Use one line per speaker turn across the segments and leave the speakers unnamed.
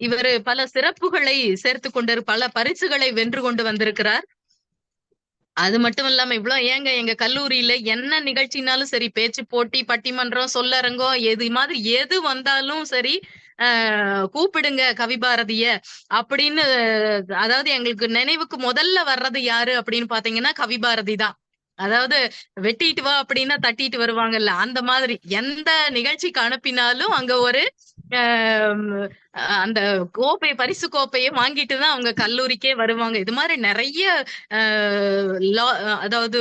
இவர் பல சிறப்புகளை சேர்த்து கொண்டு பல பரிசுகளை வென்று கொண்டு வந்திருக்கிறார். அது மட்டும் இல்லாம இவ்வளவு ஏங்க எங்க கல்லூரியில என்ன நிகழ்ச்சினாலும் சரி பேச்சு போட்டி பட்டிமன்றம் சொல்லரங்கம் எது மாதிரி எது வந்தாலும் சரி ஆஹ் கூப்பிடுங்க கவிபாரதிய அப்படின்னு அதாவது எங்களுக்கு நினைவுக்கு முதல்ல வர்றது யாரு அப்படின்னு பாத்தீங்கன்னா கவிபாரதி தான். அதாவது வெட்டிட்டு வா அப்படின்னா தட்டிட்டு வருவாங்கல்ல அந்த மாதிரி எந்த நிகழ்ச்சிக்கு அனுப்பினாலும் அங்க ஒரு அந்த கோப்பை பரிசு கோப்பையை வாங்கிட்டு தான் அவங்க கல்லூரிக்கே வருவாங்க. இது மாதிரி நிறைய அதாவது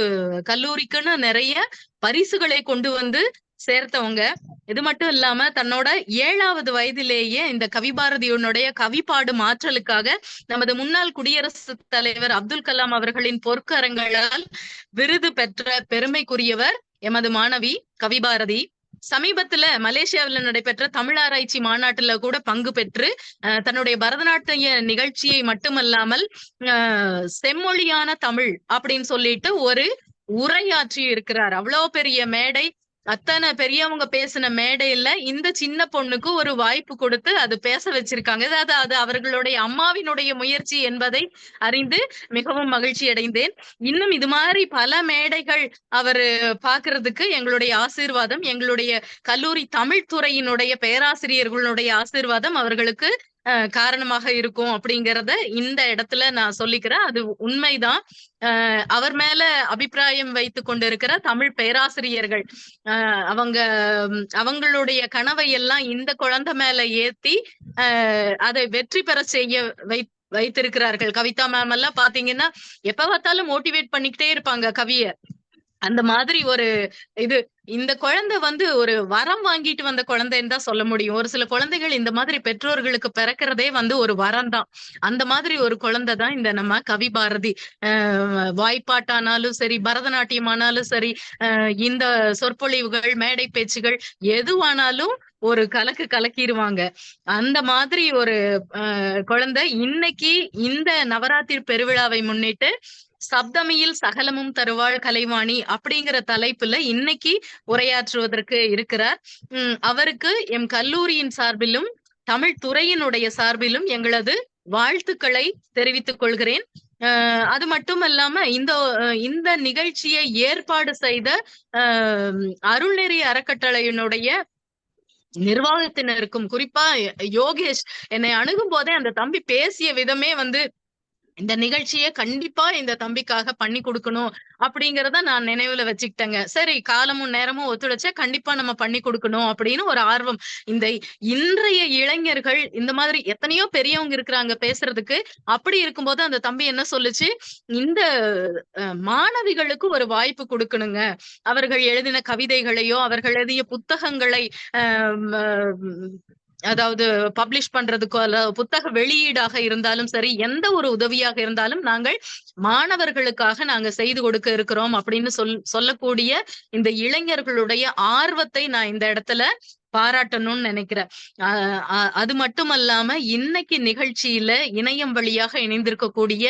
கல்லூரிக்குன்னு நிறைய பரிசுகளை கொண்டு வந்து சேர்த்தவங்க. இது மட்டும் இல்லாம தன்னோட ஏழாவது வயதிலேயே இந்த கவிபாரதியுனுடைய கவிப்பாடு மாற்றலுக்காக நமது முன்னாள் குடியரசுத் தலைவர் அப்துல் கலாம் அவர்களின் பொற்கரங்களால் விருது பெற்ற பெருமைக்குரியவர் எமது மாணவி கவிபாரதி. சமீபத்துல மலேசியாவில் நடைபெற்ற தமிழாராய்ச்சி மாநாட்டுல கூட பங்கு பெற்று தன்னுடைய பரதநாட்டிய நிகழ்ச்சியை மட்டுமல்லாமல் செம்மொழியான தமிழ் அப்படின்னு சொல்லிட்டு ஒரு உரையாற்றி இருக்கிறார் அவ்வளவு பெரிய மேடை. அத்தனை பெரியவங்க பேசின மேடையில இந்த சின்ன பொண்ணுக்கு ஒரு வாய்ப்பு கொடுத்து அது பேச வச்சிருக்காங்க. அதாவது அது அவர்களுடைய அம்மாவினுடைய முயற்சி என்பதை அறிந்து மிகவும் மகிழ்ச்சி அடைந்தேன். இன்னும் இது மாதிரி பல மேடைகள் அவர் பாக்குறதுக்கு எங்களுடைய ஆசீர்வாதம் எங்களுடைய கல்லூரி தமிழ் துறையினுடைய பேராசிரியர்களுடைய ஆசீர்வாதம் அவர்களுக்கு காரணமாக இருக்கும் அப்படிங்கறத இந்த இடத்துல நான் சொல்லிக்கிறேன். அது உண்மைதான். அவர் மேல அபிப்பிராயம் வைத்து கொண்டிருக்கிற தமிழ் பேராசிரியர்கள் அவங்க அவங்களுடைய கனவை எல்லாம் இந்த குழந்தை மேல ஏத்தி அதை வெற்றி பெற செய்ய வை வைத்திருக்கிறார்கள். கவிதா மேம் எல்லாம் பாத்தீங்கன்னா எப்ப பார்த்தாலும் மோட்டிவேட் பண்ணிக்கிட்டே இருப்பாங்க கவியை. அந்த மாதிரி ஒரு இது இந்த குழந்தை வந்து ஒரு வரம் வாங்கிட்டு வந்த குழந்தைன்னு தான் சொல்ல முடியும். ஒரு சில குழந்தைகள் இந்த மாதிரி பெற்றோர்களுக்கு பிறக்கிறதே வந்து ஒரு வரம் தான். அந்த மாதிரி ஒரு குழந்தை தான் இந்த நம்ம கவி பாரதி. அஹ் வாய்ப்பாட்டானாலும் சரி பரதநாட்டியம் ஆனாலும் சரி அஹ் இந்த சொற்பொழிவுகள் மேடை பேச்சுகள் எதுவானாலும் ஒரு கலக்கு கலக்கிடுவாங்க அந்த மாதிரி ஒரு குழந்தை இன்னைக்கு இந்த நவராத்திரி பெருவிழாவை முன்னிட்டு சப்தமியில் சகலமும் தருவாள் கலைவாணி அப்படிங்கிற தலைப்புல இன்னைக்கு உரையாற்றுவதற்கு இருக்கிறார். உம் அவருக்கு எம் கல்லூரியின் சார்பிலும் தமிழ் துறையினுடைய சார்பிலும் எங்களது வாழ்த்துக்களை தெரிவித்துக் கொள்கிறேன். அது மட்டும் இல்லாம இந்த இந்த நிகழ்ச்சியை ஏற்பாடு செய்த அருள்நெறி அறக்கட்டளையினுடைய நிர்வாகத்தினருக்கும் குறிப்பா யோகேஷ் என்னை அணுகும் போதே அந்த தம்பி பேசிய விதமே வந்து இந்த நிகழ்ச்சியை கண்டிப்பா இந்த தம்பிக்காக பண்ணி கொடுக்கணும் அப்படிங்கறத நான் நினைவுல வச்சுக்கிட்டேங்க. சரி காலமும் நேரமும் ஒத்துழைச்சா கண்டிப்பா நம்ம பண்ணி கொடுக்கணும் அப்படின்னு ஒரு ஆர்வம். இந்த இன்றைய இளைஞர்கள் இந்த மாதிரி எத்தனையோ பெரியவங்க இருக்கிறாங்க பேசுறதுக்கு. அப்படி இருக்கும்போது அந்த தம்பி என்ன சொல்லுச்சு? இந்த மாணவிகளுக்கு ஒரு வாய்ப்பு கொடுக்கணுங்க. அவர்கள் எழுதின கவிதைகளையோ அவர்கள் எழுதிய புத்தகங்களை அதாவது பப்ளிஷ் பண்றதுக்கோ அல்ல புத்தக வெளியீடாக இருந்தாலும் சரி எந்த ஒரு உதவியாக இருந்தாலும் நாங்கள் மாணவர்களுக்காக நாங்க செய்து கொடுக்க இருக்கிறோம் அப்படின்னு சொல் சொல்லக்கூடிய இந்த இளைஞர்களுடைய ஆர்வத்தை நான் இந்த இடத்துல பாராட்டணும்னு நினைக்கிறேன். அது மட்டுமல்லாம இன்னைக்கு நிகழ்ச்சியில இணையம் வழியாக இணைந்திருக்கக்கூடிய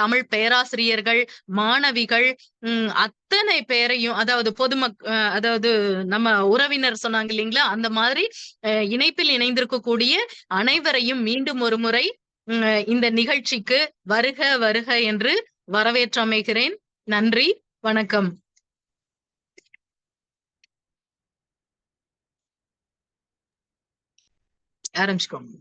தமிழ் பேராசிரியர்கள் மாணவிகள் உம் அத்தனை பேரையும் அதாவது பொதுமக் அதாவது நம்ம உறவினர் சொன்னாங்க இல்லைங்களா? அந்த மாதிரி இணைப்பில் இணைந்திருக்கக்கூடிய அனைவரையும் மீண்டும் ஒரு முறை இந்த நிகழ்ச்சிக்கு வருக வருக என்று வரவேற்றமைகிறேன். நன்றி வணக்கம். ஆரம்பிச்சுக்கோங்க.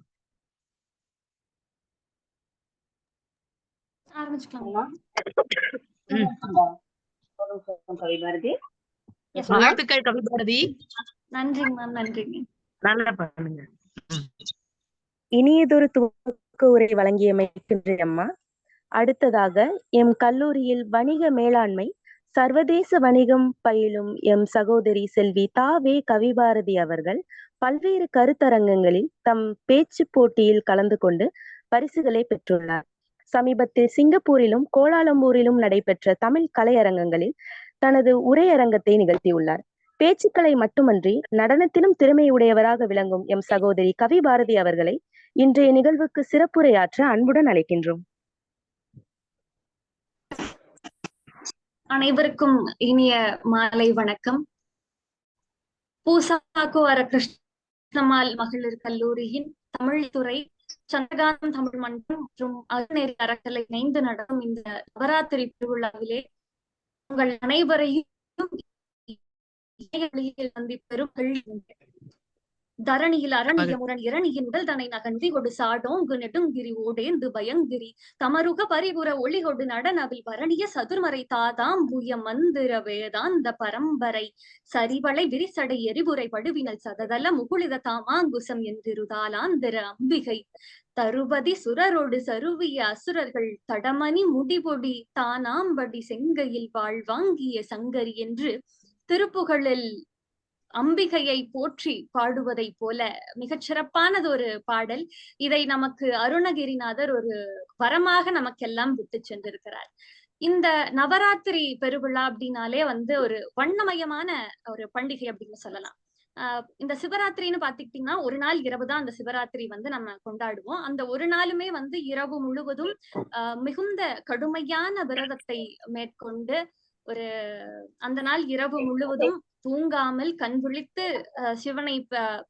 வாழ்த்துக்கள் கவிபாரதி.
நன்றிங்க மேம் நன்றிங்க.
நல்லா பண்ணுங்க.
இனியதொரு துவக்க உரை வழங்கியமைக்கின்ற அம்மா அடுத்ததாக எம் கல்லூரியில் வணிக மேலாண்மை சர்வதேச வணிகம் பயிலும் எம் சகோதரி செல்வி தாவே கவிபாரதி அவர்கள் பல்வேறு கருத்தரங்கங்களில் தம் பேச்சு போட்டியில் கலந்து கொண்டு பரிசுகளை பெற்றுள்ளார். சமீபத்தில் சிங்கப்பூரிலும் கோலாலம்பூரிலும் நடைபெற்ற தமிழ் கலையரங்கங்களில் தனது உரையரங்கத்தை நிகழ்த்தியுள்ளார். பேச்சுக்களை மட்டுமன்றி நடனத்திலும் திறமையுடையவராக விளங்கும் எம் சகோதரி கவி பாரதி அவர்களை இன்றைய நிகழ்வுக்கு சிறப்புரையாற்ற அன்புடன் அழைக்கின்றோம்.
அனைவருக்கும் இனிய மாலை வணக்கம். பூசாக்கு வர கிருஷ்ணமால் மகளிர் கல்லூரியின் தமிழ்துறை சந்திரகாந்தம் தமிழ் மன்றம் மற்றும் அறநெறி அறக்கலை இணைந்து நடக்கும் இந்த நவராத்திரி திருவிழாவிலே உங்கள் அனைவரையும் சந்திப்பெறும் கல்வி தரணியில் அரணிய முரண் இரணியின் உடல் தனை நகன்றி கொடு சாடோங்கு நெடுங்கிரி ஓடேந்து பயங்கிரி தமருக பரிபுற ஒளி கொடு நடனவில் பரணிய சதுர்மறை தாதாம் புய மந்திர வேதாந்த பரம்பரை. சரிவளை விரிசடை எரிபுரை படுவினல் சததல முகுளித தாமாங்குசம் என்றிருதாலாந்திர அம்பிகை. தருபதி சுரரோடு சருவிய அசுரர்கள் தடமணி முடிபொடி தானாம்படி செங்கையில் வாழ்வாங்கிய சங்கரி என்று திருப்புகழில் அம்பிகையை போற்றி பாடுவதைப் போல மிகச் சிறப்பானது ஒரு பாடல். இதை நமக்கு அருணகிரிநாதர் ஒரு வரமாக நமக்கெல்லாம் விட்டு சென்றிருக்கிறார். இந்த நவராத்திரி பெருவிழா அப்படின்னாலே வந்து ஒரு வண்ணமயமான ஒரு பண்டிகை அப்படின்னு சொல்லலாம். ஆஹ் இந்த சிவராத்திரின்னு பாத்துக்கிட்டீங்கன்னா ஒரு நாள் இரவு தான் அந்த சிவராத்திரி வந்து நம்ம கொண்டாடுவோம். அந்த ஒரு நாளுமே வந்து இரவு முழுவதும் மிகுந்த கடுமையான விரதத்தை மேற்கொண்டு ஒரு அந்த நாள் இரவு முழுவதும் தூங்காமல் கண் விழித்து சிவனை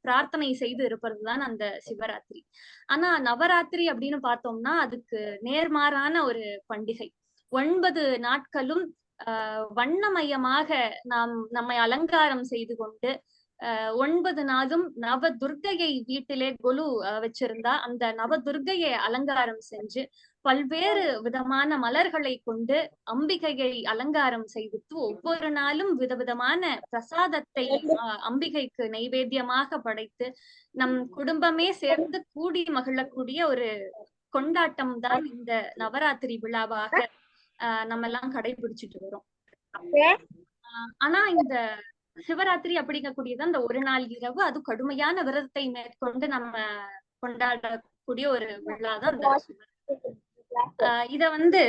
பிரார்த்தனை செய்து இருப்பதுதான் அந்த சிவராத்திரி. ஆனா நவராத்திரி அப்படின்னு பார்த்தோம்னா அதுக்கு நேர்மாறான ஒரு பண்டிகை. ஒன்பது நாட்களும் ஆஹ் வண்ணமயமாக நாம் நம்மை அலங்காரம் செய்து கொண்டு ஒன்பது நாளும் நவ துர்க்கையை வீட்டிலே கொலு வச்சிருந்தா அந்த நவ துர்க்கையை அலங்காரம் செஞ்சு பல்வேறு விதமான மலர்களை கொண்டு அம்பிகையை அலங்காரம் செய்துட்டு ஒவ்வொரு நாளும் விதவிதமான பிரசாதத்தை அம்பிகைக்கு நைவேத்தியமாக படைத்து நம் குடும்பமே சேர்ந்து கூடி மகிழக்கூடிய ஒரு கொண்டாட்டம் தான் இந்த நவராத்திரி விழாவாக ஆஹ் நம்ம எல்லாம் கடைபிடிச்சிட்டு வரோம். ஆனா இந்த சிவராத்திரி அப்படிங்கக்கூடியது அந்த ஒரு நாள் இரவு. அது கடுமையான விரதத்தை மேற்கொண்டு நம்ம கொண்டாடக்கூடிய ஒரு விழா தான் அந்த ஆஹ் இத வந்து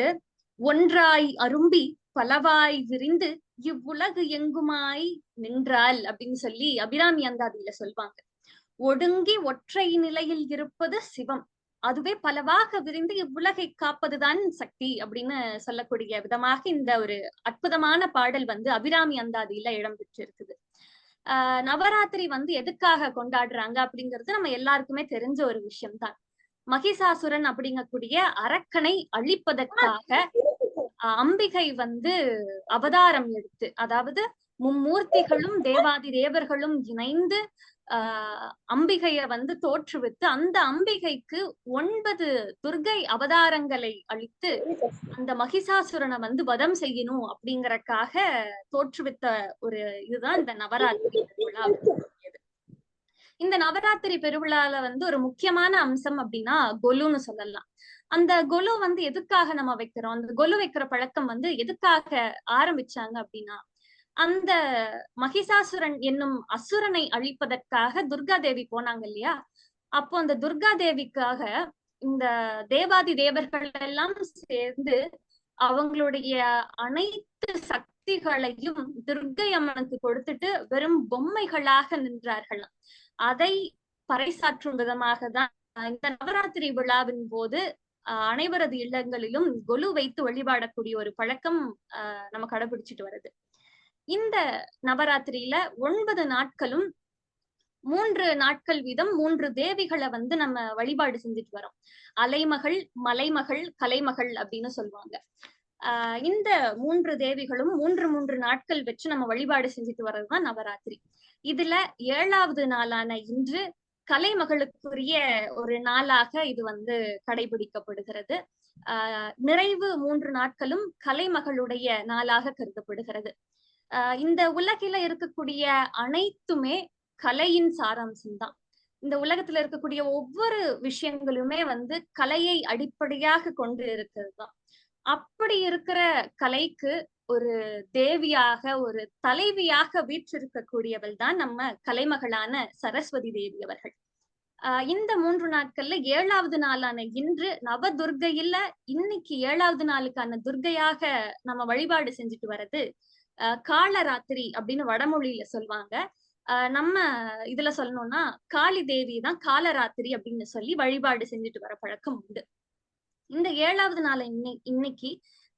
ஒன்றாய் அரும்பி பலவாய் விரிந்து இவ்வுலகு எங்குமாய் நின்றால் அப்படின்னு சொல்லி அபிராமி அந்தாதியில சொல்வாங்க. ஒடுங்கி ஒற்றை நிலையில் இருப்பது சிவம். அதுவே பலவாக விரிந்து இவ்வுலகை காப்பதுதான் சக்தி அப்படின்னு சொல்லக்கூடிய விதமாக இந்த ஒரு அற்புதமான பாடல் வந்து அபிராமி அந்தாதியில இடம்பெற்றிருக்குது ஆஹ் நவராத்திரி வந்து எதுக்காக கொண்டாடுறாங்க அப்படிங்கிறது நம்ம எல்லாருக்குமே தெரிஞ்ச ஒரு விஷயம்தான். மகிஷாசுரன் அப்படிங்கக்கூடிய அரக்கனை அழிப்பதற்காக அம்பிகை வந்து அவதாரம் எடுத்து அதாவது மும்மூர்த்திகளும் தேவாதி தேவர்களும் இணைந்து அம்பிகைய வந்து தோற்றுவித்து அந்த அம்பிகைக்கு ஒன்பது துர்கை அவதாரங்களை அளித்து அந்த மகிஷாசுரனை வந்து வதம் செய்யணும் அப்படிங்கறக்காக தோற்றுவித்த ஒரு இதுதான் இந்த நவராத்திரி விழா இந்த நவராத்திரி பெருவிழால வந்து ஒரு முக்கியமான அம்சம் அப்படின்னா கொலுன்னு சொல்லலாம். அந்த கொலு வந்து எதுக்காக நம்ம வைக்கிறோம்? அந்த கொலு வைக்கிற பழக்கம் வந்து எதுக்காக ஆரம்பிச்சாங்க அப்படின்னா அந்த மகிஷாசுரன் என்னும் அசுரனை அழிப்பதற்காக துர்கா தேவி போனாங்க இல்லையா? அப்போ அந்த துர்கா தேவிக்காக இந்த தேவாதி தேவர்கள் எல்லாம் சேர்ந்து அவங்களுடைய அனைத்து சக்திகளையும் துர்கை அம்மனுக்கு கொடுத்துட்டு வெறும் பொம்மைகளாக நின்றார்களாம். அதை பறைசாற்றும் விதமாக தான் இந்த நவராத்திரி விழாவின் போது அனைவரது இல்லங்களிலும் கொலு வைத்து வழிபாடக்கூடிய ஒரு பழக்கம் ஆஹ் நம்ம கடைபிடிச்சிட்டு வருது இந்த நவராத்திரியில ஒன்பது நாட்களும் மூன்று நாட்கள் வீதம் மூன்று தேவிகளை வந்து நம்ம வழிபாடு செஞ்சுட்டு வரோம். அலைமகள் மலைமகள் கலைமகள் அப்படின்னு சொல்லுவாங்க. ஆஹ் இந்த மூன்று தேவிகளும் மூன்று மூன்று நாட்கள் வச்சு நம்ம வழிபாடு செஞ்சுட்டு வர்றதுதான் நவராத்திரி. இதுல ஏழாவது நாளான இன்று கலைமகளுக்குரிய ஒரு நாளாக இது வந்து கடைபிடிக்கப்படுகிறது. ஆஹ் நிறைவு மூன்று நாட்களும் கலைமகளுடைய நாளாக கருதப்படுகிறது. ஆஹ் இந்த உலகில இருக்கக்கூடிய அனைத்துமே கலையின் சாராம்சம் தான் இந்த உலகத்துல இருக்கக்கூடிய ஒவ்வொரு விஷயங்களுமே வந்து கலையை அடிப்படையாக கொண்டு இருக்கிறது தான் அப்படி இருக்கிற கலைக்கு ஒரு தேவியாக ஒரு தலைவியாக வீற்றிருக்கக்கூடியவள் தான் நம்ம கலைமகளான சரஸ்வதி தேவி அவர்கள். ஆஹ் இந்த மூன்று நாட்கள்ல ஏழாவது நாளான இன்று நவ துர்கையில இன்னைக்கு ஏழாவது நாளுக்கான துர்கையாக நம்ம வழிபாடு செஞ்சுட்டு வர்றது காலராத்திரி அப்படின்னு வடமொழியில சொல்லுவாங்க. ஆஹ் நம்ம இதுல சொல்லணும்னா காளி தேவி தான் காலராத்திரி அப்படின்னு சொல்லி வழிபாடு செஞ்சுட்டு வர பழக்கம் உண்டு. இந்த ஏழாவது நாள் இன்னை இன்னைக்கு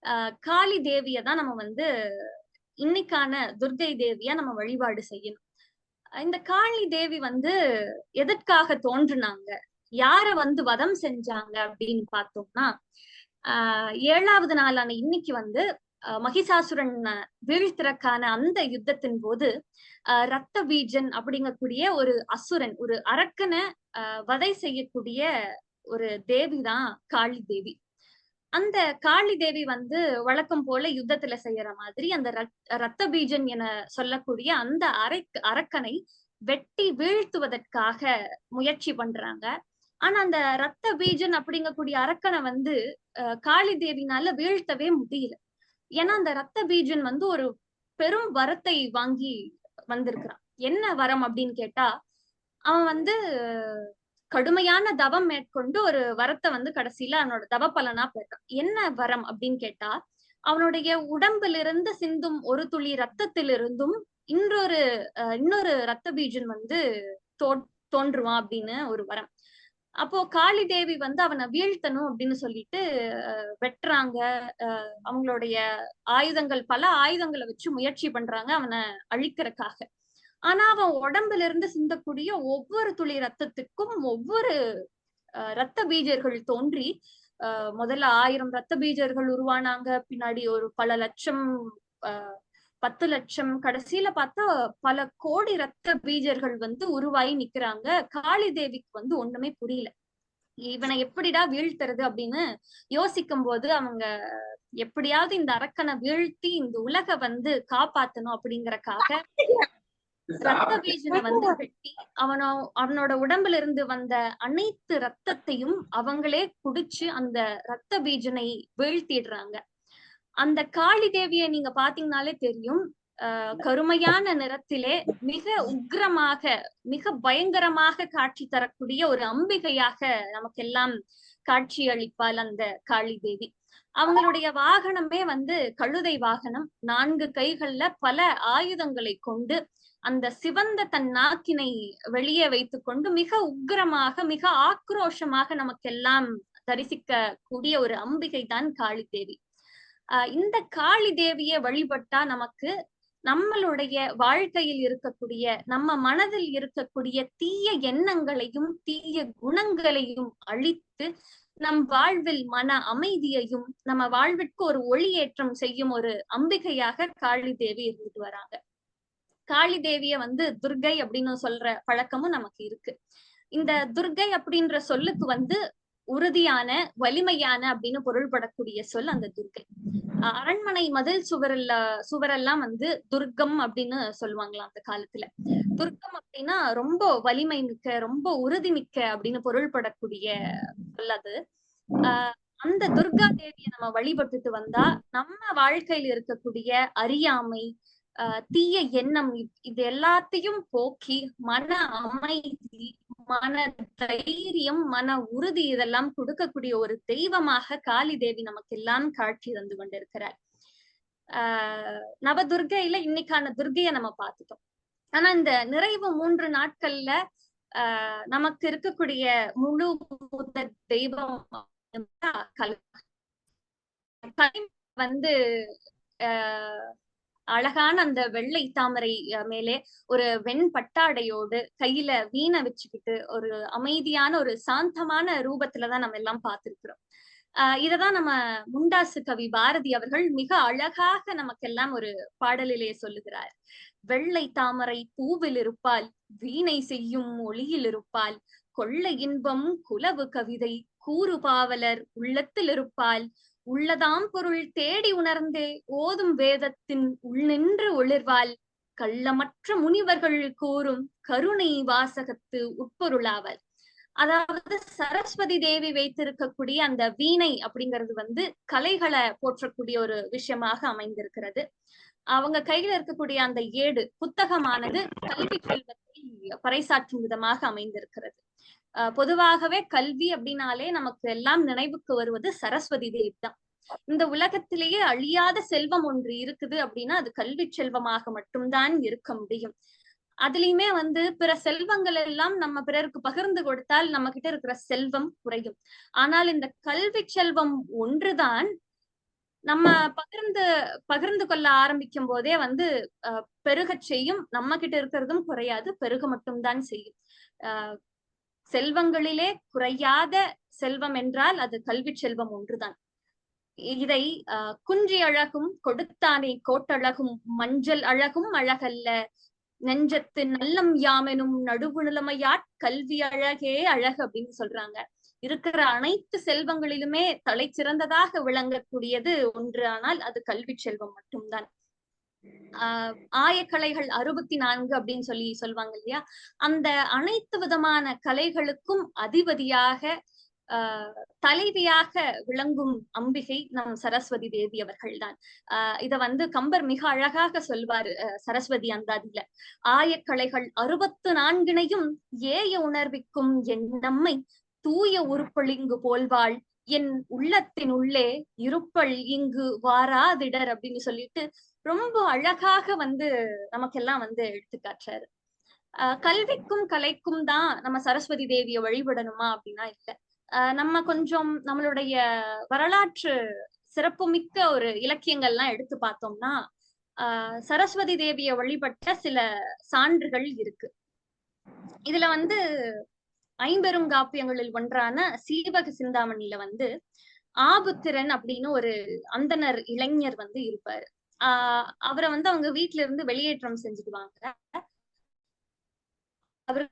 ஆஹ் காளி தேவிய தான் நம்ம வந்து இன்னைக்கான துர்கை தேவியா நம்ம வழிபாடு செய்யணும். இந்த காளி தேவி வந்து எதற்காக தோன்றுனாங்க? யார வந்து வதம் செஞ்சாங்க அப்படின்னு பார்த்தோம்னா ஆஹ் ஏழாவது நாளான இன்னைக்கு வந்து மகிஷாசுரன் வீழ்த்திறக்கான அந்த யுத்தத்தின் போது அஹ் ரத்த பீஜன் அப்படிங்கக்கூடிய ஒரு அசுரன் ஒரு அரக்கனை அஹ் வதை செய்யக்கூடிய ஒரு தேவி தான் காளி தேவி அந்த காளி தேவி வந்து வழக்கம் போல யுத்தத்துல செய்யற மாதிரி அந்த ரத்த பீஜன் என சொல்லக்கூடிய அந்த அரை அரக்கனை வெட்டி வீழ்த்துவதற்காக முயற்சி பண்றாங்க. ஆனா அந்த ரத்த பீஜன் அப்படிங்கக்கூடிய அரக்கனை வந்து காளி தேவினால வீழ்த்தவே முடியல. ஏன்னா அந்த ரத்த பீஜன் வந்து ஒரு பெரும் வரத்தை வாங்கி வந்திருக்கிறான். என்ன வரம் அப்படின்னு கேட்டா அவன் வந்து கடுமையான தவம் மேற்கொண்டு ஒரு வரத்தை வந்து கடைசியில அவனோட தவ பலனா பெறான் என்ன வரம் அப்படின்னு கேட்டா அவனுடைய உடம்பிலிருந்து சிந்தும் ஒரு துளி ரத்தத்திலிருந்தும் இன்னொரு இன்னொரு ரத்த பீஜன் வந்து தோ தோன்றுவான் அப்படின்னு ஒரு வரம். அப்போ காளி தேவி வந்து அவனை வீழ்த்தணும் அப்படின்னு சொல்லிட்டு வெட்டுறாங்க. அவங்களுடைய ஆயுதங்கள் பல ஆயுதங்களை வச்சு முயற்சி பண்றாங்க அவனை அழிக்கிறக்காக. ஆனா அவன் உடம்புல இருந்து சிந்தக்கூடிய ஒவ்வொரு துளி ரத்தத்துக்கும் ஒவ்வொரு ரத்த பீஜர்கள் தோன்றி முதல்ல ஆயிரம் ரத்த பீஜர்கள் உருவானாங்க. பின்னாடி ஒரு பல லட்சம் பத்து லட்சம். கடைசியில பார்த்தா பல கோடி ரத்த பீஜர்கள் வந்து உருவாகி நிக்கிறாங்க. காளி தேவிக்கு வந்து ஒண்ணுமே புரியல. இவனை எப்படிடா வீழ்த்துறது அப்படின்னு யோசிக்கும் போது அவங்க எப்படியாவது இந்த அரக்கனை வீழ்த்தி இந்த உலக வந்து காப்பாத்தணும் அப்படிங்கறக்காக ரத்த பீஜனை வந்து வெட்டி அவனோ அவனோட உடம்புல இருந்து வந்த அனைத்து ரத்தத்தையும் அவங்களே குடிச்சு அந்த ரத்த பீஜனை வீழ்த்திடுறாங்க. அந்த காளி தேவியை நீங்க பாத்தீங்கன்னாலே தெரியும். கருமையான நிறத்திலே மிக உக்ரமாக மிக பயங்கரமாக காட்சி தரக்கூடிய ஒரு அம்பிகையாக நமக்கெல்லாம் காட்சி அளிப்பாள் அந்த காளி தேவி. அவங்களுடைய வாகனமே வந்து கழுதை வாகனம். நான்கு கைகள்ல பல ஆயுதங்களை கொண்டு அந்த சிவந்த தன் நாக்கினை வெளியே வைத்துக்கொண்டு மிக உக்ரமாக மிக ஆக்ரோஷமாக நமக்கெல்லாம் தரிசிக்க கூடிய ஒரு அம்பிகை தான் காளி தேவி. இந்த காளி தேவியை வழிபட்டா நமக்கு நம்மளுடைய வாழ்க்கையில் இருக்கக்கூடிய நம்ம மனதில் இருக்கக்கூடிய தீய எண்ணங்களையும் தீய குணங்களையும் அழித்து நம் வாழ்வில் மன அமைதியையும் நம்ம வாழ்விற்கு ஒரு ஒளியேற்றம் செய்யும் ஒரு அம்பிகையாக காளி தேவி இருந்துட்டு வராங்க. காளி தேவிய வந்து துர்கை அப்படின்னு சொல்ற பழக்கமும் நமக்கு இருக்கு. இந்த துர்கை அப்படின்ற சொல்லுக்கு வந்து உறுதியான வலிமையான அப்படின்னு பொருள்படக்கூடிய சொல் அந்த துர்கை அரண்மனை மதில் சுவரில் சுவரெல்லாம் வந்து துர்க்கம் அப்படின்னு சொல்லுவாங்களாம் அந்த காலத்துல. துர்க்கம் அப்படின்னா ரொம்ப வலிமை மிக்க ரொம்ப உறுதி மிக்க அப்படின்னு பொருள்படக்கூடிய சொல் அது. ஆஹ் அந்த துர்கா தேவியை நம்ம வழிபட்டுட்டு வந்தா நம்ம வாழ்க்கையில இருக்கக்கூடிய அறியாமை ஆஹ் தீய எண்ணம் இது எல்லாத்தையும் போக்கி மன அமைதி மன தைரியம் மன உறுதி இதெல்லாம் கொடுக்கக்கூடிய ஒரு தெய்வமாக காளி தேவி நமக்கு எல்லாம் காட்சி தந்து கொண்டிருக்கிறார். ஆஹ் நவதுர்கையில இன்னைக்கான துர்கைய நம்ம பார்த்துட்டோம். ஆனா இந்த நிறைவு மூன்று நாட்கள்ல ஆஹ் நமக்கு இருக்கக்கூடிய முழு தெய்வம் வந்து ஆஹ் அழகான அந்த வெள்ளை தாமரை மேலே ஒரு வெண் பட்டாடையோடு கையில வீணை வச்சுக்கிட்டு ஒரு அமைதியான ஒரு சாந்தமான ரூபத்துலதான் நம்ம எல்லாம் பார்த்திருக்கிறோம். ஆஹ் இததான் நம்ம முண்டாசு கவி பாரதி அவர்கள் மிக அழகாக நமக்கெல்லாம் ஒரு பாடலிலே சொல்லுகிறார். வெள்ளை தாமரை பூவில் இருப்பால் வீணை செய்யும் ஒளியில் இருப்பால் கொள்ள இன்பம் குலவு கவிதை கூறு பாவலர் உள்ளத்தில் இருப்பால் உள்ளதாம் பொருள் தேடி உணர்ந்தே ஓதும் வேதத்தின் உள்நின்று ஒளிர்வால் கள்ளமற்ற முனிவர்கள் கூறும் கருணை வாசகத்து உட்பொருளாவல் அதாவது சரஸ்வதி தேவி வைத்திருக்கக்கூடிய அந்த வீணை அப்படிங்கிறது வந்து கலைகளை போற்றக்கூடிய ஒரு விஷயமாக அமைந்திருக்கிறது. அவங்க கையில இருக்கக்கூடிய அந்த ஏடு புத்தகமானது கல்வி செல்வத்தை பறைசாற்றும் விதமாக அமைந்திருக்கிறது. பொதுவாகவே கல்வி அப்படின்னாலே நமக்கு எல்லாம் நினைவுக்கு வருவது சரஸ்வதி தேவி தான். இந்த உலகத்திலேயே அழியாத செல்வம் ஒன்று இருக்குது அப்படின்னா அது கல்வி செல்வமாக மட்டும்தான் இருக்க முடியும். அதுலயுமே வந்து பிற செல்வங்கள் எல்லாம் நம்ம பிறருக்கு பகிர்ந்து கொடுத்தால் நம்ம கிட்ட இருக்கிற செல்வம் குறையும். ஆனால் இந்த கல்வி செல்வம் ஒன்றுதான் நம்ம பகிர்ந்து பகிர்ந்து கொள்ள ஆரம்பிக்கும் போதே வந்து பெருகச் செய்யும். நம்ம கிட்ட இருக்கிறதும் குறையாது பெருக மட்டும்தான் செய்யும். ஆஹ் செல்வங்களிலே குறையாத செல்வம் என்றால் அது கல்வி செல்வம் ஒன்றுதான். இதை குன்றி அழகும் கொடுத்தானே கோட்டழகும் மஞ்சள் அழகும் அழகல்ல. நெஞ்சத்து நல்லம் யாமெனும் நடுவு நிலைமையாட் கல்வி அழகே அழகு அப்படின்னு சொல்றாங்க. இருக்கிற அனைத்து செல்வங்களிலுமே தலை சிறந்ததாக விளங்கக்கூடியது ஒன்று ஆனால் அது கல்வி செல்வம் மட்டும்தான். ஆஹ் ஆயக்கலைகள் அறுபத்தி நான்கு அப்படின்னு சொல்லி சொல்லுவாங்க இல்லையா? அந்த அனைத்து விதமான கலைகளுக்கும் அதிபதியாக ஆஹ் தலைவியாக விளங்கும் அம்பிகை நம் சரஸ்வதி தேவி அவர்கள்தான். ஆஹ் இத வந்து கம்பர் மிக அழகாக சொல்வாரு அஹ் சரஸ்வதி அந்தாதியில. ஆயக்கலைகள் அறுபத்து நான்கினையும் ஏய உணர்விக்கும் என் நம்மை தூய உருப்பொழிங்கு போல்வாள். என் உள்ளத்தின் உள்ளே இருப்பள் இங்கு வாராதிடர் அப்படின்னு சொல்லிட்டு ரொம்ப அழகாக வந்து நமக்கெல்லாம் வந்து எடுத்து காட்டுறாரு. ஆஹ் கல்விக்கும் கலைக்கும் தான் நம்ம சரஸ்வதி தேவியை வழிபடணுமா அப்படின்னா இல்ல. ஆஹ் நம்ம கொஞ்சம் நம்மளுடைய வரலாற்று சிறப்புமிக்க ஒரு இலக்கியங்கள்லாம் எடுத்து பார்த்தோம்னா ஆஹ் சரஸ்வதி தேவியை வழிபட்ட சில சான்றுகள் இருக்கு. இதுல வந்து ஐம்பெருங்காப்பியங்களில் ஒன்றான சீவக சிந்தாமணியில வந்து ஆபுத்திரன் அப்படின்னு ஒரு அந்தனர் இளைஞர் வந்து இருப்பாரு. ஆஹ் அவரை வந்து அவங்க வீட்ல இருந்து வெளியேற்றம் செஞ்சுடுவாங்க அவர்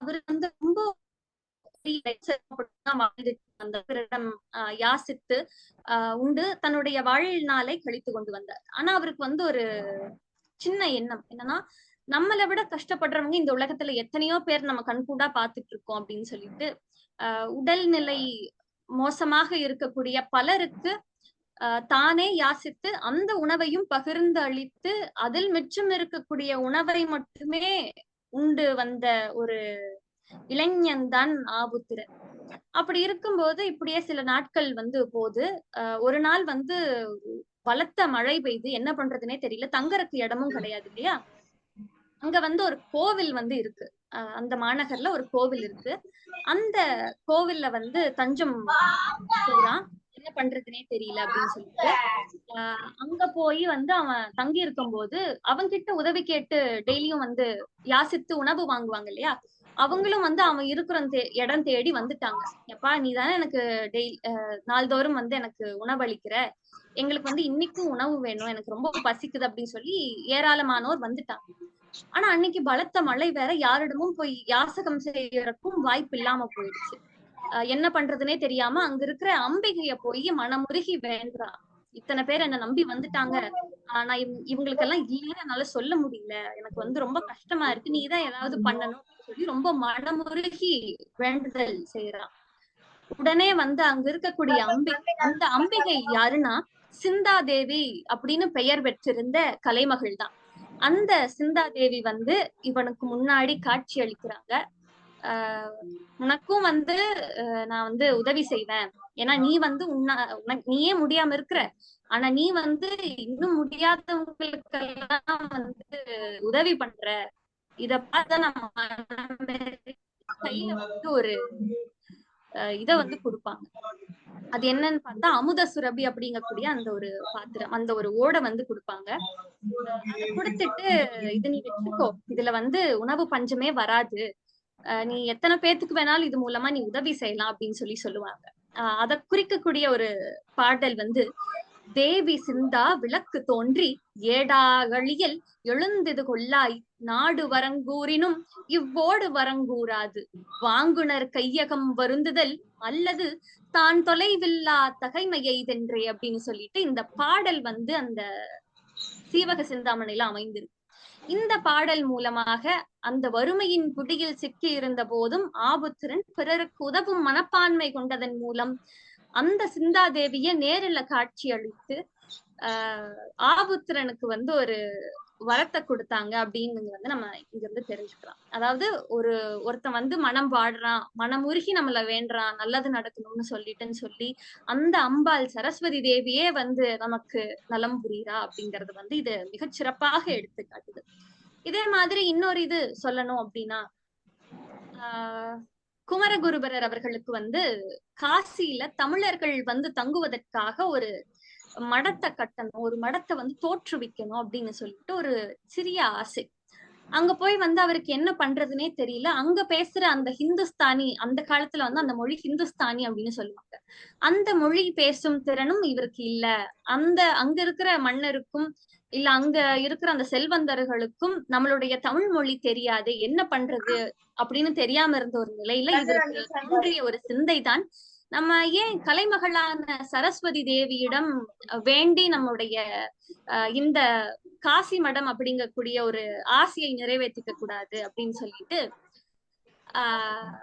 அவர் வந்து ரொம்ப ஆஹ் யாசித்து உண்டு தன்னுடைய வாழ்நாளை கழித்து கொண்டு வந்தார். ஆனா அவருக்கு வந்து ஒரு சின்ன எண்ணம். என்னன்னா நம்மளை விட கஷ்டப்படுறவங்க இந்த உலகத்துல எத்தனையோ பேர் நம்ம கண்கூடா பாத்துட்டு இருக்கோம் அப்படின்னு சொல்லிட்டு உடல்நிலை மோசமாக இருக்கக்கூடிய பலருக்கு தானே யாசித்து அந்த உணவையும் பகிர்ந்து அளித்து அதில் மிச்சம் இருக்கக்கூடிய உணவை மட்டுமே உண்டு வந்த ஒரு இளைஞன் தான் ஆபுத்திரன். அப்படி இருக்கும்போது இப்படியே சில நாட்கள் வந்து போது. ஆஹ் ஒரு நாள் வந்து பலத்த மழை பெய்து என்ன பண்றதுனே தெரியல. தங்கறதுக்கு இடமும் கிடையாது இல்லையா? அங்க வந்து ஒரு கோவில் வந்து இருக்கு. அந்த மாநகர்ல ஒரு கோவில் இருக்கு. அந்த கோவில்ல வந்து தஞ்சம் போறான் என்ன பண்றதுனே தெரியல அப்படின்னு சொல்லிட்டு அங்க போய் வந்து அவன் தங்கி இருக்கும்போது அவங்கிட்ட உதவி கேட்டு டெய்லியும் வந்து யாசித்து உணவு வாங்குவாங்க இல்லையா? அவங்களும் வந்து அவன் இருக்கிற தே- இடம் தேடி வந்துட்டாங்க. எப்பா நீ தானே எனக்கு டெய்லி நாள்தோறும் வந்து எனக்கு உணவளிக்கிற. எங்களுக்கு வந்து இன்னைக்கும் உணவு வேணும். எனக்கு ரொம்ப பசிக்குது அப்படின்னு சொல்லி ஏராளமானோர் வந்துட்டாங்க. ஆனா அன்னைக்கு பலத்த மழை வேற யாரிடமும் போய் யாசகம் செய்யறதுக்கும் வாய்ப்பு இல்லாம போயிடுச்சு. என்ன பண்றதுனே தெரியாம அங்க இருக்கிற அம்பிகைய போய் மனமுருகி வேண்டான் இத்தனை பேர் என்ன நம்பி வந்துட்டாங்க. ஆனா இவங்களுக்கெல்லாம் இல்லைன்னு என்னால சொல்ல முடியல. எனக்கு வந்து ரொம்ப கஷ்டமா இருக்கு. நீ தான் ஏதாவது பண்ணணும் சொல்லி ரொம்ப மனமுருகி வேண்டுதல் செய்யறான் உடனே வந்து அங்க இருக்கக்கூடிய அம்பிகை அந்த அம்பிகை யாருன்னா சிந்தாதேவி அப்படின்னு பெயர் பெற்றிருந்த கலைமகள் தான். அந்த சிந்தா தேவி வந்து இவனுக்கு முன்னாடி காட்சி அளிக்கிறாங்க. ஆஹ் உனக்கும் வந்து நான் வந்து உதவி செய்வேன். ஏன்னா நீ வந்து உன்ன உனக்கு நீயே முடியாம இருக்கிற. ஆனா நீ வந்து இன்னும் முடியாதவங்களுக்கெல்லாம் வந்து உதவி பண்ற. இத பார்த்தா நம்ம கையில வந்து ஒரு இத வந்து கொடுப்பாங்க. அது என்னன்னு பார்த்தா அமுத சுரபி அப்படிங்கக்கூடிய அந்த ஒரு பாத்திரம் அந்த ஒரு ஓடை வந்து கொடுப்பாங்க. அத அதை கொடுத்துட்டு இது நீ வச்சுக்கோ. இதுல வந்து உணவு பஞ்சமே வராது. நீ எத்தனை பேத்துக்கு வேணாலும் இது மூலமா நீ உதவி செய்யலாம் அப்படின்னு சொல்லி சொல்லுவாங்க. அஹ் அதை குறிக்கக்கூடிய ஒரு பாடல் வந்து தேவி சிந்தா விளக்கு தோன்றி ஏடாகழியில் எழுந்தது கொள்ளாய் நாடு வரங்கூறினும் இவ்வோடு வரங்கூறாது. வாங்குனர் கையகம் வருந்துதல் அல்லது தான் தொலைவில்லா தகைமையை தென்றே அப்படின்னு சொல்லிட்டு இந்த பாடல் வந்து அந்த சீவக சிந்தாமணியில அமைந்திருக்கு. இந்த பாடல் மூலமாக அந்த வறுமையின் பிடியில் சிக்கி இருந்த போதும் ஆபுத்திரன் பிறருக்கு உதவும் மனப்பான்மை கொண்டதன் மூலம் அந்த சிந்தாதேவிய நேரில் காட்சி அளித்து ஆஹ் ஆபுத்திரனுக்கு வந்து ஒரு வரத்தை கொடுத்தாங்க அப்படின்னு வந்து நம்ம இங்க இருந்து தெரிஞ்சுக்கலாம். அதாவது ஒரு ஒருத்தன் வந்து மனம் பாடுறான் மனம் உருகி நம்மள வேண்டுறான் நல்லது நடக்கணும்னு சொல்லிட்டுன்னு சொல்லி அந்த அம்பாள் சரஸ்வதி தேவியே வந்து நமக்கு நலம் புரியுறா அப்படிங்கறது வந்து இது மிகச் சிறப்பாக எடுத்து காட்டுது இதே மாதிரி இன்னொரு இது சொல்லணும் அப்படின்னா ஆஹ் குமரகுருபரர் அவர்களுக்கு வந்து காசியில தமிழர்கள் வந்து தங்குவதற்காக ஒரு மடத்தை கட்டணும் ஒரு மடத்தை வந்து தோற்றுவிக்கணும் அப்படின்னு சொல்லிட்டு ஒரு சிறிய ஆசை. அங்க போய் வந்து அவருக்கு என்ன பண்றதுனே தெரியல. அங்க பேசுற அந்த ஹிந்துஸ்தானி அந்த காலத்துல வந்து அந்த மொழி ஹிந்துஸ்தானி அப்படின்னு சொல்லுவாங்க. அந்த மொழி பேசும் திறனும் இவருக்கு இல்ல. அந்த அங்க இருக்கிற மன்னருக்கும் இல்ல அங்க இருக்கிற அந்த செல்வந்தர்களுக்கும் நம்மளுடைய தமிழ் மொழி தெரியாது. என்ன பண்றது அப்படின்னு தெரியாம இருந்த ஒரு நிலையில இவருக்கு ஒரு சிந்தை தான் நம்ம ஏன் கலைமகளான சரஸ்வதி தேவியிடம் வேண்டி நம்முடைய அஹ், இந்த காசி மடம் அப்படிங்கக்கூடிய ஒரு ஆசையை நிறைவேற்றிக்க கூடாது அப்படின்னு சொல்லிட்டு ஆஹ்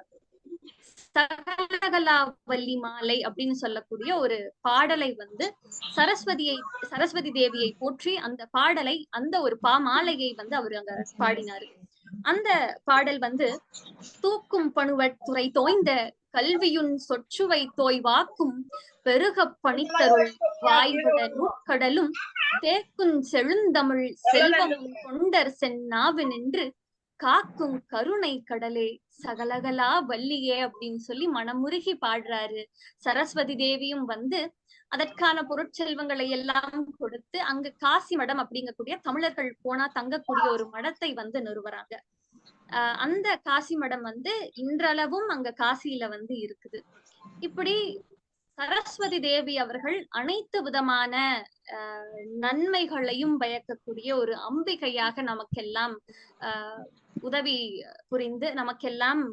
சகலகலாவல்லி மாலை அப்படின்னு சொல்லக்கூடிய ஒரு பாடலை வந்து சரஸ்வதியை சரஸ்வதி தேவியை போற்றி அந்த பாடலை அந்த ஒரு பா மாலையை வந்து அவர் அங்க பாடினாரு. அந்த பாடல் வந்து தூக்கும் பணுவட் துறை தோய்ந்த கல்வியுன் சொற்றுவை தோய்வாக்கும் பெருக பெருகப் பணித்தருள் வாய்விட நூற்கடலும் தேக்குஞ் செழுந்தமிழ் செல்வமும் கொண்டர் செந்நாவு நின்று காக்கும் கருணை கடலே சகலகலா வள்ளியே அப்படின்னு சொல்லி மனமுருகி பாடுறாரு. சரஸ்வதி தேவியும் வந்து அதற்கான பொருட்செல்வங்களை எல்லாம் கொடுத்து அங்க காசி மடம் அப்படிங்கக்கூடிய தமிழர்கள் போனா தங்கக்கூடிய ஒரு மடத்தை வந்து நிறுவறாங்க. அந்த காசி மடம் வந்து இன்றளவும் அங்க காசியில வந்து இருக்குது. இப்படி சரஸ்வதி தேவி அவர்கள் அனைத்து விதமான நன்மைகளையும் பயக்கக்கூடிய ஒரு அம்பிகையாக நமக்கெல்லாம் உதவி புரிந்து நமக்கெல்லாம்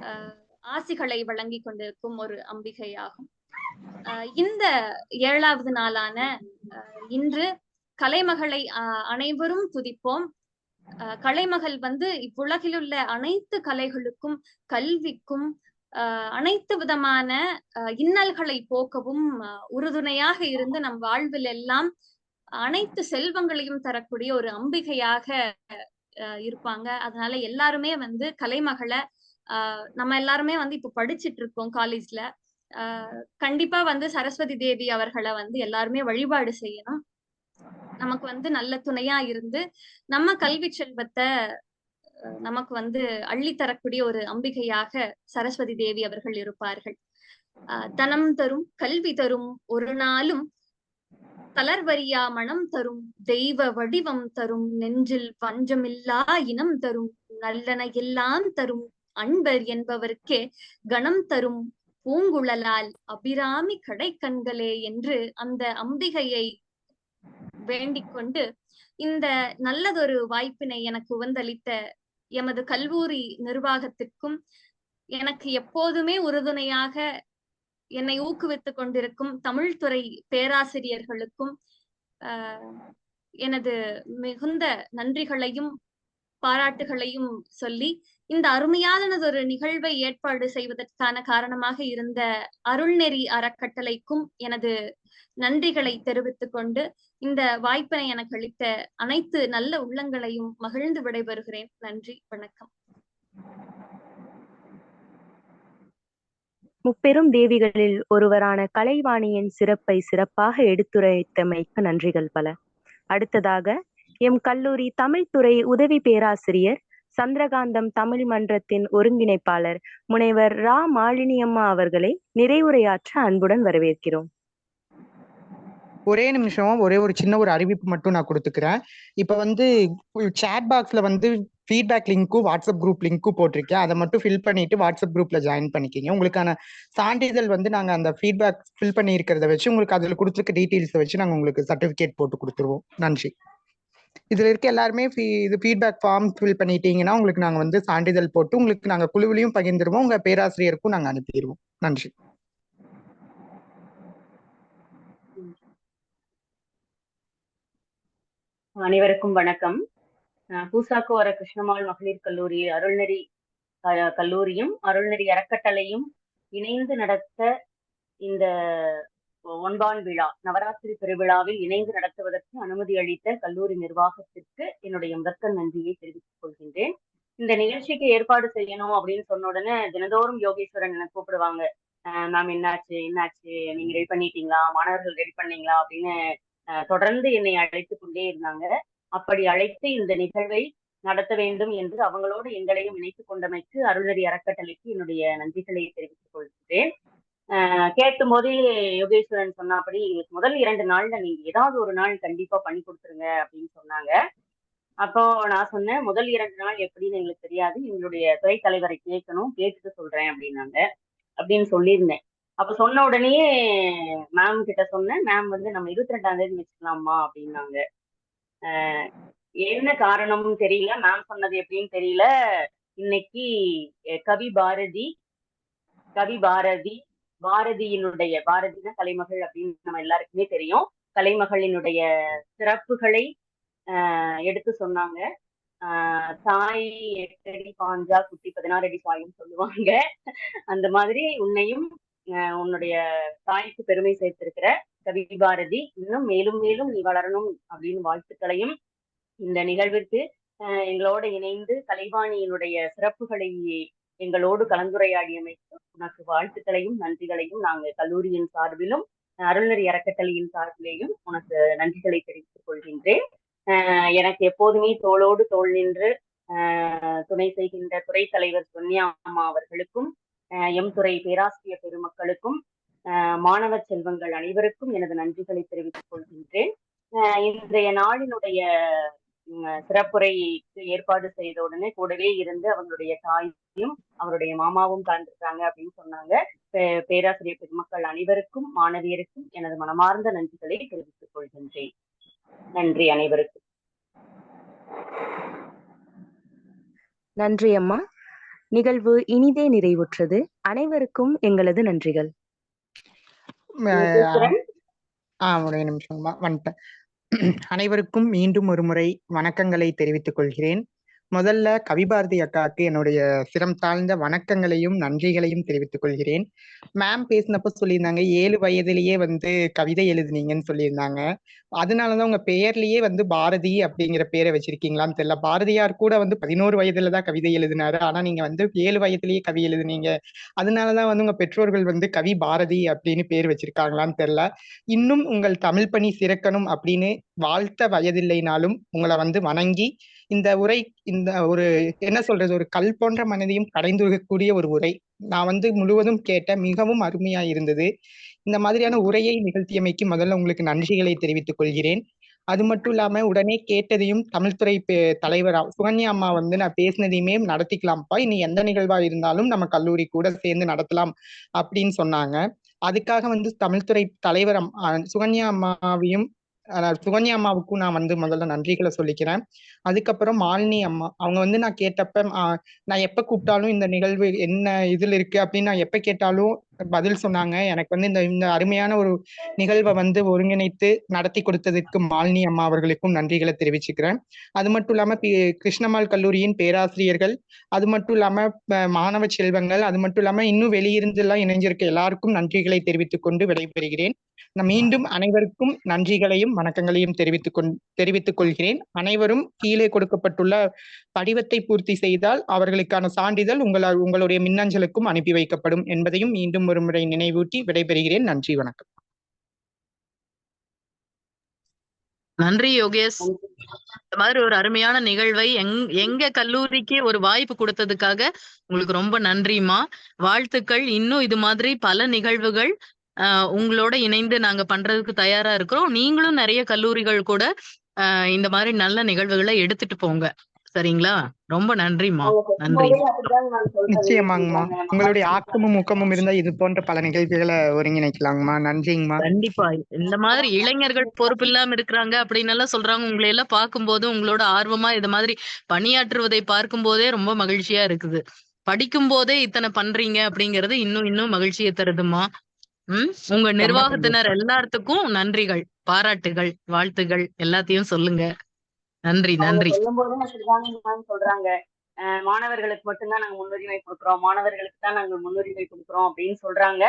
ஆஹ் ஆசிகளை வழங்கி கொண்டிருக்கும் ஒரு அம்பிகையாகும். இந்த ஏழாவது நாளான இன்று கலைமகளை அனைவரும் துதிப்போம். கலைமகள் வந்து இவ்வுலகில் உள்ள அனைத்து கலைகளுக்கும் கல்விக்கும் ஆஹ் அனைத்து விதமான இன்னல்களை போக்கவும் ஆஹ் உறுதுணையாக இருந்து நம் வாழ்வில் எல்லாம் அனைத்து செல்வங்களையும் தரக்கூடிய ஒரு அம்பிகையாக இருப்பாங்க. அதனால எல்லாருமே வந்து கலைமகளை ஆஹ் நம்ம எல்லாருமே வந்து இப்ப படிச்சிட்டு இருக்கோம் காலேஜ்ல. ஆஹ் கண்டிப்பா வந்து சரஸ்வதி தேவி அவர்களை வந்து எல்லாருமே வழிபாடு செய்யணும். நமக்கு வந்து நல்ல துணையா இருந்து நம்ம கல்வி செல்வத்தை நமக்கு வந்து அள்ளி தரக்கூடிய ஒரு அம்பிகையாக சரஸ்வதி தேவி அவர்கள் இருப்பார்கள். ஆஹ் தனம் தரும் கல்வி தரும் ஒரு நாளும் தளர்வரியா மனம் தரும் தெய்வ வடிவம் தரும் நெஞ்சில் வஞ்சமில்லா இனம் தரும் நல்லன எல்லாம் தரும் அன்பர் என்பவர்க்கே கணம் தரும் பூங்குழலால் அபிராமி கடைக்கண்களே என்று அந்த அம்பிகையை வேண்டிக் கொண்டு இந்த நல்லதொரு வாய்ப்பினை எனக்கு உவந்தளித்த எமது கல்லூரி நிர்வாகத்திற்கும் எனக்கு எப்போதுமே உறுதுணையாக என்னை ஊக்குவித்துக் கொண்டிருக்கும் தமிழ்துறை பேராசிரியர்களுக்கும் ஆஹ் எனது மிகுந்த நன்றிகளையும் பாராட்டுகளையும் சொல்லி இந்த அருமையானதொரு நிகழ்வை ஏற்பாடு செய்வதற்கான காரணமாக இருந்த அருள்நெறி அறக்கட்டளைக்கும் எனது நன்றிகளை தெரிவித்துக் கொண்டு இந்த வாய்ப்பினை எனக்கு அளித்த அனைத்து நல்ல உள்ளங்களையும் மகிழ்ந்து விடைபெறுகிறேன். நன்றி வணக்கம்.
முப்பெரும் தேவிகளில் ஒருவரான கலைவாணியின் சிறப்பை சிறப்பாக எடுத்துரைத்தமைக்கு நன்றிகள் பல. அடுத்ததாக எம் கல்லூரி தமிழ்துறை உதவி பேராசிரியர் சந்திரகாந்தம் தமிழ் மன்றத்தின் ஒருங்கிணைப்பாளர் முனைவர் ரா மாலினியம்மா அவர்களை நிறைவுரையாற்ற அன்புடன் வரவேற்கிறோம்.
ஒரே நிமிஷம் ஒரே ஒரு சின்ன ஒரு அறிவிப்பு மட்டும் நான் கொடுத்துக்கிறேன். இப்போ வந்து சேட் பாக்ஸ்ல வந்து ஃபீட்பேக் லிங்க்கும் வாட்ஸ்அப் குரூப் லிங்க்கும் போட்டிருக்கேன். அதை மட்டும் ஃபில் பண்ணிட்டு வாட்ஸ்அப் குரூப்ல ஜாயின் பண்ணிக்கிங்க. உங்களுக்கான சான்றிதழ் வந்து நாங்கள் அந்த ஃபீட்பேக் ஃபில் பண்ணி இருக்கிறத வச்சு உங்களுக்கு அதில் கொடுத்துருக்க டீட்டெயில்ஸை வச்சு நாங்கள் உங்களுக்கு சர்டிஃபிகேட் போட்டு கொடுத்துருவோம். நன்றி. இதில் இருக்க எல்லாருமே ஃபீ- இது ஃபீட்பேக் ஃபார்ம் ஃபில் பண்ணிட்டீங்கன்னா உங்களுக்கு நாங்கள் வந்து சான்றிதழ் போட்டு உங்களுக்கு நாங்கள் குழுவிலையும் பகிர்ந்துருவோம். உங்கள் பேராசிரியருக்கும் நாங்கள் அனுப்பிடுவோம். நன்றி.
அனைவருக்கும் வணக்கம். அஹ் பூசாக்குவார கிருஷ்ணமால் மகளிர் கல்லூரி அருள்நெறி கல்லூரியும் அருள்நெறி அறக்கட்டளையும் இணைந்து நடத்த இந்த ஒன்பான் விழா நவராத்திரி பெருவிழாவில் இணைந்து நடத்துவதற்கு அனுமதி அளித்த கல்லூரி நிர்வாகத்திற்கு என்னுடைய முதற்க நன்றியை தெரிவித்துக் கொள்கின்றேன். இந்த நிகழ்ச்சிக்கு ஏற்பாடு செய்யணும் அப்படின்னு சொன்ன உடனே தினந்தோறும் யோகேஸ்வரன் எனக்கு கூப்பிடுவாங்க. மேம் என்னாச்சு? என்னாச்சு? நீங்க ரெடி பண்ணிட்டீங்களா? மாணவர்கள் ரெடி பண்ணீங்களா? அப்படின்னு தொடர்ந்து என்னை அழைத்து கொண்டே இருந்தாங்க. அப்படி அழைத்து இந்த நிகழ்வை நடத்த வேண்டும் என்று அவங்களோடு எங்களையும் இணைத்துக் கொண்டமைக்கு அருள்நெறி அறக்கட்டளைக்கு என்னுடைய நன்றிகளை தெரிவித்துக் கொள்கிறேன். ஆஹ் கேட்டும் போதே யோகேஸ்வரன் சொன்னபடி முதல் இரண்டு நாள்ல நீங்க ஏதாவது ஒரு நாள் கண்டிப்பா பண்ணி கொடுத்துருங்க அப்படின்னு சொன்னாங்க. அப்போ நான் சொன்னேன் முதல் இரண்டு நாள் எப்படின்னு எங்களுக்கு தெரியாது. எங்களுடைய துறை தலைவரை கேட்கணும் கேட்டுட்டு சொல்றேன் அப்படின்னாங்க. அப்படின்னு சொல்லியிருந்தேன். அப்ப சொன்ன உடனேயே மேம் கிட்ட சொன்னேன். மேம் வந்து நம்ம இருபத்தி ரெண்டாம் தேதி வச்சுக்கலாமா அப்படின்னாங்க. ஆஹ் என்ன காரணம்னு தெரியல. மேம் சொன்னது எப்படின்னு தெரியல. இன்னைக்கு கவி பாரதி கவி பாரதி பாரதியினுடைய பாரதினா கலைமகள் அப்படின்னு நம்ம எல்லாருக்குமே தெரியும். கலைமகளினுடைய சிறப்புகளை எடுத்து சொன்னாங்க. ஆஹ் தாய் எட்டடி பாஞ்சா குட்டி பதினாறு அடி பாயும் சொல்லுவாங்க. அந்த மாதிரி உன்னையும் உன்னுடைய தாய்க்கு பெருமை சேர்த்திருக்கிற கவி பாரதி இன்னும் மேலும் மேலும் நீ வளரணும் அப்படின்னு வாழ்த்துக்களையும் இந்த நிகழ்விற்கு எங்களோடு எங்களோட இணைந்து கலைவாணியினுடைய சிறப்புகளை எங்களோடு கலந்துரையாடியமைக்கு உனக்கு வாழ்த்துக்களையும் நன்றிகளையும் நாங்கள் கல்லூரியின் சார்பிலும் அருள்நெறி அறக்கட்டளையின் சார்பிலேயும் உனக்கு நன்றிகளை தெரிவித்துக் கொள்கின்றேன். ஆஹ் எனக்கு எப்போதுமே தோளோடு தோல் நின்று ஆஹ் துணை செய்கின்ற துறை தலைவர் சொன்னியா அம்மா அவர்களுக்கும் எம் துறை பேராசிரியர் பெருமக்களுக்கும் ஆஹ் மாணவ செல்வங்கள் அனைவருக்கும் எனது நன்றிகளை தெரிவித்துக் கொள்கின்றேன். இன்றைய நாளினுடைய சிறப்புரைக்கு ஏற்பாடு செய்த உடனே கூடவே இருந்து அவங்களுடைய தாயும் அவருடைய மாமாவும் கலந்துருக்காங்க அப்படின்னு சொன்னாங்க. பேராசிரியர் பெருமக்கள் அனைவருக்கும் மாணவியருக்கும் எனது மனமார்ந்த நன்றிகளை தெரிவித்துக் கொள்கின்றேன். நன்றி அனைவருக்கும்.
நன்றி அம்மா. நிகழ்வு இனிதே நிறைவுற்றது. அனைவருக்கும் எங்களது நன்றிகள்.
ஆ ஒரே நிமிஷம்மா வந்துட்டேன். அனைவருக்கும் மீண்டும் ஒரு முறை வணக்கங்களை தெரிவித்துக் கொள்கிறேன். முதல்ல கவிபாரதி அக்காவுக்கு என்னுடைய சிரம் தாழ்ந்த வணக்கங்களையும் நன்றிகளையும் தெரிவித்துக் கொள்கிறேன். மேம் பேசினப்ப சொல்லியிருந்தாங்க ஏழு வயதிலேயே வந்து கவிதை எழுதுனீங்கன்னு சொல்லியிருந்தாங்க. அதனாலதான் உங்க பெயர்லயே வந்து பாரதி அப்படிங்கிற பேரை வச்சிருக்கீங்களான்னு தெரியல. பாரதியார் கூட வந்து பதினோரு வயதுல தான் கவிதை எழுதினாரு. ஆனா நீங்க வந்து ஏழு வயதிலேயே கவி எழுதுனீங்க. அதனாலதான் வந்து உங்க பெற்றோர்கள் வந்து கவி பாரதி அப்படின்னு பேர் வச்சிருக்காங்களான்னு தெரியல. இன்னும் உங்கள் தமிழ் பணி சிறக்கணும் அப்படின்னு வாழ்த்த வயதில்லைனாலும் உங்களை வந்து வணங்கி இந்த உரை இந்த ஒரு என்ன சொல்றது ஒரு கல் போன்ற மனதையும் கடைந்துருகக்கூடிய ஒரு உரை. நான் வந்து முழுவதும் கேட்ட மிகவும் அருமையா இருந்தது. இந்த மாதிரியான உரையை நிகழ்த்தியமைக்கு முதல்ல உங்களுக்கு நன்றிகளை தெரிவித்துக் கொள்கிறேன். அது மட்டும் இல்லாம உடனே கேட்டதையும் தமிழ்துறை பே- சுகன்யா அம்மா வந்து நான் பேசினதையுமே நடத்திக்கலாம்ப்பா இனி எந்த நிகழ்வா இருந்தாலும் நம்ம கல்லூரி கூட சேர்ந்து நடத்தலாம் அப்படின்னு சொன்னாங்க. அதுக்காக வந்து தமிழ்துறை தலைவர் சுகன்யா அம்மாவையும் சுகன்யா அம்மாவுக்கும் நான் வந்து முதல்ல நன்றிகளை சொல்லிக்கிறேன். அதுக்கப்புறம் மாலினி அம்மா. அவங்க வந்து நான் கேட்டப்ப நான் எப்ப கூப்பிட்டாலும் இந்த நிகழ்வு என்ன இதுல இருக்கு அப்படின்னு நான் எப்ப கேட்டாலும் பதில் சொன்னாங்க. எனக்கு வந்து இந்த இந்த அருமையான ஒரு நிகழ்வை வந்து ஒருங்கிணைத்து நடத்தி கொடுத்ததற்கு மாலினி அம்மா அவர்களுக்கும் நன்றிகளை தெரிவிச்சுக்கிறேன். அது மட்டும் இல்லாம கிருஷ்ணமாள் கல்லூரியின் பேராசிரியர்கள் அது மட்டும் இல்லாம மாணவ செல்வங்கள் அது மட்டும் இல்லாம இன்னும் வெளியிருந்து எல்லாம் இணைஞ்சிருக்க எல்லாருக்கும் நன்றிகளை தெரிவித்துக் கொண்டு விடைபெறுகிறேன். நான் மீண்டும் அனைவருக்கும் நன்றிகளையும் வணக்கங்களையும் தெரிவித்துக் கொண் தெரிவித்துக் கொள்கிறேன். அனைவரும் கீழே கொடுக்கப்பட்டுள்ள படிவத்தை பூர்த்தி செய்தால் அவர்களுக்கான சான்றிதழ் உங்களால் உங்களுடைய மின்னஞ்சலுக்கும் அனுப்பி வைக்கப்படும் என்பதையும் மீண்டும் ஒரு முறை நினைவூட்டி விடைபெறுகிறேன். நன்றி வணக்கம்.
நன்றி யோகேஷ். இந்த மாதிரி ஒரு அருமையான நிகழ்வை எங் எங்க கல்லூரிக்கு ஒரு வாய்ப்பு கொடுத்ததுக்காக உங்களுக்கு ரொம்ப நன்றிமா வாழ்த்துக்கள். இன்னும் இது மாதிரி பல நிகழ்வுகள் ஆஹ் உங்களோட இணைந்து நாங்க பண்றதுக்கு தயாரா இருக்கிறோம். நீங்களும் நிறைய கல்லூரிகள் கூட ஆஹ் இந்த மாதிரி நல்ல நிகழ்வுகளை எடுத்துட்டு போங்க. சரிங்களா? ரொம்ப நன்றிமா
அவங்க
நன்றி.
நிச்சயமாங்கம்மா. உங்களுடைய ஆக்கமும் ஊக்கமும் இருந்தா இது போன்ற பல நிகழ்வுகளை ஒருங்கிணைக்கலாங்கம்மா. நன்றிங்கம்மா.
கண்டிப்பா. இந்த மாதிரி இளைஞர்கள் பொறுப்பு இல்லாம இருக்கிறாங்க அப்படின்னு எல்லாம் சொல்றாங்க. உங்களை எல்லாம் பார்க்கும்போது உங்களோட ஆர்வமா இது மாதிரி பணியாற்றுவதை பார்க்கும் போதே ரொம்ப மகிழ்ச்சியா இருக்குது. படிக்கும் போதே இத்தனை பண்றீங்க அப்படிங்கறது இன்னும் இன்னும் மகிழ்ச்சியை தருதுமா ம்? உங்க நிர்வாகத்தினர் எல்லாத்துக்கும் நன்றிகள் பாராட்டுகள் வாழ்த்துகள் எல்லாத்தையும் சொல்லுங்க. நன்றி நன்றி.
சொல்றாங்க. மாணவர்களுக்கு மட்டும்தான் நாங்க முன்னுரிமை கொடுக்குறோம். மாணவர்களுக்கு தான் நாங்க முன்னுரிமை கொடுக்குறோம் அப்படின்னு சொல்றாங்க.